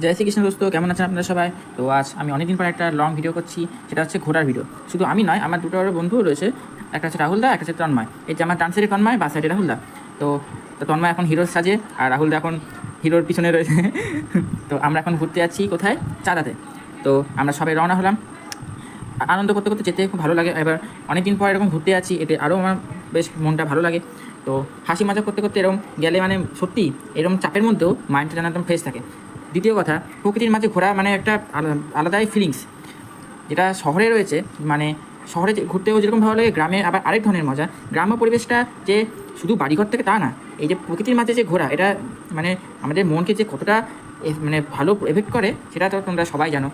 জয় শ্রীকৃষ্ণ দোস্ত, কেমন আছেন আপনারা সবাই? তো আজ আমি অনেকদিন পর একটা লং ভিডিও করছি, সেটা হচ্ছে ঘোড়ার ভিডিও শুধু আমি নয়, আমার দুটো আরও বন্ধুও রয়েছে, একটা হচ্ছে রাহুল দা, একটা হচ্ছে তন্ময়। এই যে আমার ডান সাইডে তন্ময়, বা সাইডে রাহুল দা। তো তন্ময় এখন হিরোর সাজে, আর রাহুল দা এখন হিরোর পিছনে রয়েছে। তো আমরা এখন ঘুরতে যাচ্ছি কোথায়? চাঁদাতে। তো আমরা সবাই রওনা হলাম। আনন্দ করতে করতে যেতে খুব ভালো লাগে। এবার অনেকদিন পর এরকম ঘুরতে যাচ্ছি, এতে আরও আমার বেশ মনটা ভালো লাগে। তো হাসি মজা করতে করতে এরকম গেলে মানে সত্যি এরকম চাপের মধ্যেও মাইন্ডটা যেন একদম ফ্রেশ থাকে। দ্বিতীয় কথা, প্রকৃতির মাঝে ঘোরা মানে একটা আলা- আলাদাই ফিলিংস যেটা শহরে রয়েছে মানে শহরে ঘুরতেও যেরকম ভালো লাগে, গ্রামে আবার আরেক ধরনের মজা। গ্রাম্য পরিবেশটা যে শুধু বাড়িঘর থেকে তা না, এই যে প্রকৃতির মাঝে যে ঘোরা, এটা মানে আমাদের মনকে যে কতটা মানে ভালো এফেক্ট করে, সেটা তো তোমরা সবাই জানো।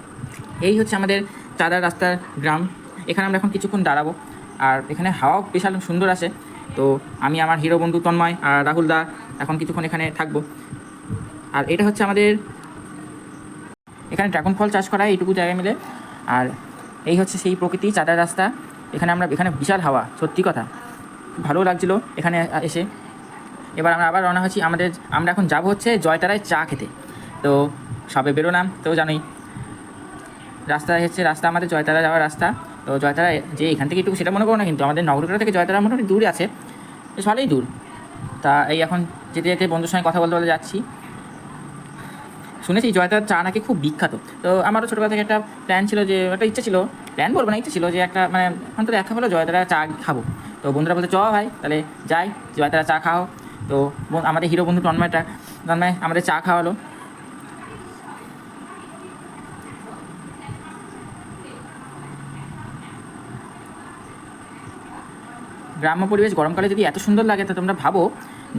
এই হচ্ছে আমাদের চাঁদার রাস্তার গ্রাম। এখানে আমরা এখন কিছুক্ষণ দাঁড়াবো। আর এখানে হাওয়াও বিশাল সুন্দর আছে। তো আমি, আমার হিরো বন্ধু তন্ময় আর রাহুল দা এখন কিছুক্ষণ এখানে থাকব। আর এটা হচ্ছে আমাদের এখানে ড্রাগন ফল চাষ করা হয়, এইটুকু জায়গায় মিলে। আর এই হচ্ছে সেই প্রকৃতি চাঁদার রাস্তা। এখানে আমরা, এখানে বিশাল হাওয়া, সত্যি কথা। ভালো লাগছিল এখানে এসে। এবার আমরা আবার রওনা হচ্ছি আমাদের, আমরা এখন যাব হচ্ছে জয়তারায় চা খেতে। তো সবে বেরোলাম, তো জানোই। রাস্তা হচ্ছে রাস্তা, আমাদের জয়তারা যাওয়ার রাস্তা। তো জয়তারা যে এখান থেকে একটু সেটা মনে করো না কিন্তু, আমাদের নগরকলা থেকে জয়তারা মোটামুটি দূরে আছে। বেশ ভালোই দূর। তা এই এখন যেতে যেতে বন্ধুর সঙ্গে কথা বলতে বলতে যাচ্ছি। শুনেছি জয়তার চা নাকি খুব বিখ্যাত। তো আমারও ছোটোবেলা থেকে একটা প্ল্যান ছিল যে, একটা ইচ্ছা ছিল প্ল্যান বলব না, ইচ্ছা ছিল যে একটা মানে অন্তত দেখা হলো জয়তারা চা খাব। তো বন্ধুরা বলতে চ ভাই, তাহলে যাই জয়তারা চা খাও। তো আমাদের হিরো বন্ধু তন্ময়টা, তন্ময় আমাদের চা খাওয়ালো। গ্রাম্য পরিবেশ গরমকালে যদি এত সুন্দর লাগে, তো তোমরা ভাবো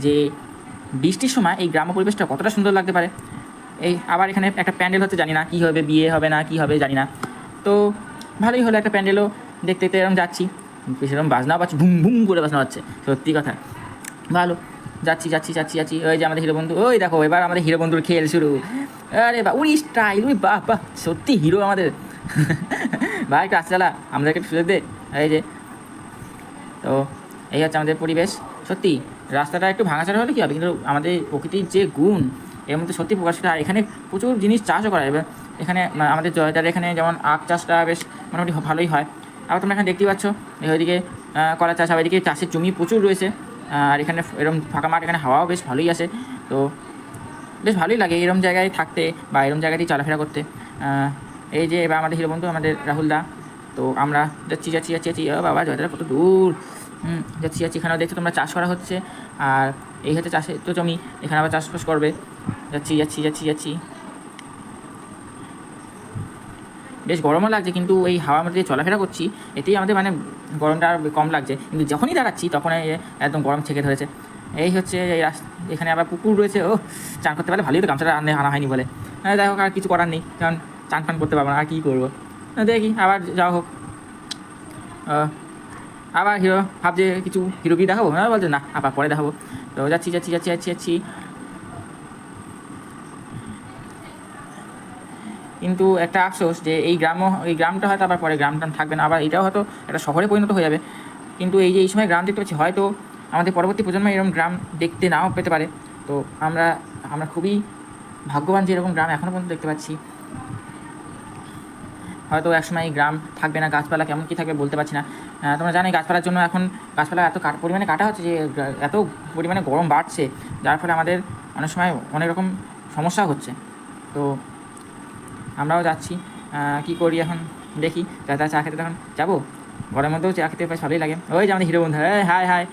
যে বৃষ্টির সময় এই গ্রাম্য পরিবেশটা কতটা সুন্দর লাগতে পারে। এই আবার এখানে একটা প্যান্ডেল হচ্ছে, জানি না কী হবে, বিয়ে হবে না, কী হবে, জানি না। তো ভালোই হলো একটা প্যান্ডেলও, দেখতে দেখতে এরকম যাচ্ছি। সেরকম বাজনাও পাচ্ছি ভুম ভুম করে বাজনা হচ্ছে সত্যি কথা। ভালো, যাচ্ছি যাচ্ছি যাচ্ছি যাচ্ছি ওই যে আমাদের হিরো বন্ধু, ওই দেখো, এবার আমাদের হিরো বন্ধুর খেল শুরু। আরে বা, উনি স্টাইল উনি বাহ বাহ, সত্যি হিরো আমাদের। ভাই, একটু আসতে চালা আমাদেরকে একটু সুযোগ দে, এই যে। তো এই হচ্ছে আমাদের পরিবেশ, সত্যি, রাস্তাটা একটু ভাঙাচারা হলে কী হবে? কিন্তু আমাদের প্রকৃতির যে গুণ এর মধ্যে সত্যি প্রকাশিত আর এখানে প্রচুর জিনিস চাষও করা যাবে এখানে আমাদের জয়দার এখানে যেমন আখ চাষটা বেশ মোটামুটি ভালোই হয়। আবার তোমরা এখানে দেখতেই পাচ্ছ ওইদিকে কলা চাষ, আবার এদিকে চাষের জমি প্রচুর রয়েছে। আর এখানে এরকম ফাঁকা মাঠ, এখানে হাওয়াও বেশ ভালোই আসে। তো বেশ ভালোই লাগে এরম জায়গায় থাকতে বা এরম জায়গাতেই চলাফেরা করতে। এই যে এবার আমাদের হিরো বন্ধু, আমাদের রাহুল দা। তো আমরা যাচ্ছি যাচ্ছি যাচ্ছি যাচ্ছি বাবা, জয়দারা কত দূর। যাচ্ছি যাচ্ছি এখানেও দেখছ, তোমরা চাষ করা হচ্ছে। আর এই হচ্ছে চাষের তো জমি, এখানে আবার চাষবাস করবে। যাচ্ছি যাচ্ছি যাচ্ছি যাচ্ছি। বেশ গরমও লাগছে কিন্তু এই হাওয়ার মধ্যে চলাফেরা করছি এতেই আমাদের মানে গরমটা কম লাগছে। কিন্তু যখনই দাঁড়াচ্ছি তখন একদম গরম ছেঁকে ধরেছে। এই হচ্ছে এই এখানে আবার পুকুর রয়েছে ও চান করতে পারলে ভালোই তো গামছাটা আনে আনা হয়নি বলে। হ্যাঁ দেখো আর কিছু করার নেই কারণ চান ফান করতে পারব না আর কী করব? আহ, দেখি আবার যাও হোক। আবার হিরো ভাবছে কিছু হিরো দেখাবো? হ্যাঁ বলছে না আবার পরে দেখাবো। তো যাচ্ছি যাচ্ছি যাচ্ছি যাচ্ছি যাচ্ছি। কিন্তু একটা আফসোস যে এই গ্রামও এই গ্রামটা হয়তো আবার পরে গ্রাম টাম থাকবে না, আবার এটাও হয়তো একটা শহরে পরিণত হয়ে যাবে। কিন্তু এই যে এই সময় গ্রাম দেখতে পাচ্ছি, হয়তো আমাদের পরবর্তী প্রজন্ম এরকম গ্রাম দেখতে নাও পেতে পারে। তো আমরা আমরা খুবই ভাগ্যবান যে এরকম গ্রাম এখনও পর্যন্ত দেখতে পাচ্ছি। হয়তো একসময় এই গ্রাম থাকবে না, গাছপালা কেমন কী থাকবে বলতে পারছি না। তোমরা জানো গাছপালার জন্য এখন গাছপালা এত কাট পরিমাণে কাটা হচ্ছে যে এত পরিমাণে গরম বাড়ছে, যার ফলে আমাদের অনেক সময় অনেক রকম সমস্যা হচ্ছে। তো আমরাও যাচ্ছি। কি করি এখন? দেখি। দাদা চা খেতে তখন যাব? ঘরের মধ্যেও চা খেতে বেশ ভালোই লাগে। ওই যে আমাদের হিরো বন্ধু, এই, হাই হাই,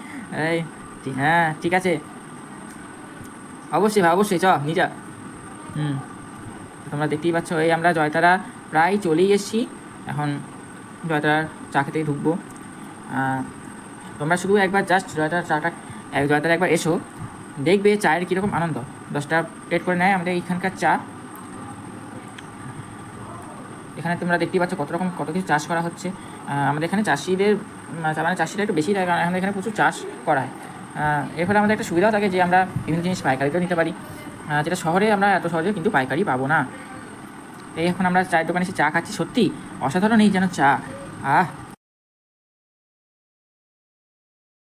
এই হ্যাঁ ঠিক আছে। অবশ্যই ভাই, অবশ্যই চ যা। হুম। তোমরা দেখতেই পাচ্ছ, এই আমরা জয়তারা প্রায় চলেই এসেছি। এখন জয়তারার চা খেতে ঢুকবো। তোমরা শুধু একবার জাস্ট জয়তার চাটা জয়তারা একবার এসো। দেখবে চায়ের কীরকম আনন্দ। দশটা প্লেট করে নেয় আমাদের এইখানকার চা। এখানে তোমরা দেখতেই পাচ্ছ কত রকম, কত কিছু চাষ করা হচ্ছে। আমাদের এখানে চাষিদের মানে চাষিরা একটু বেশি থাকে, কারণ আমাদের এখানে প্রচুর চাষ করা হয়। এর ফলে আমাদের একটা সুবিধাও থাকে যে আমরা বিভিন্ন জিনিস পাইকারিতেও নিতে পারি। যেটা শহরে আমরা এত সহজে কিন্তু পাইকারি পাবো না। এই এখন আমরা চায়ের দোকানে এসে চা খাচ্ছি, সত্যি? অসাধারণ এই যেন চা। আহ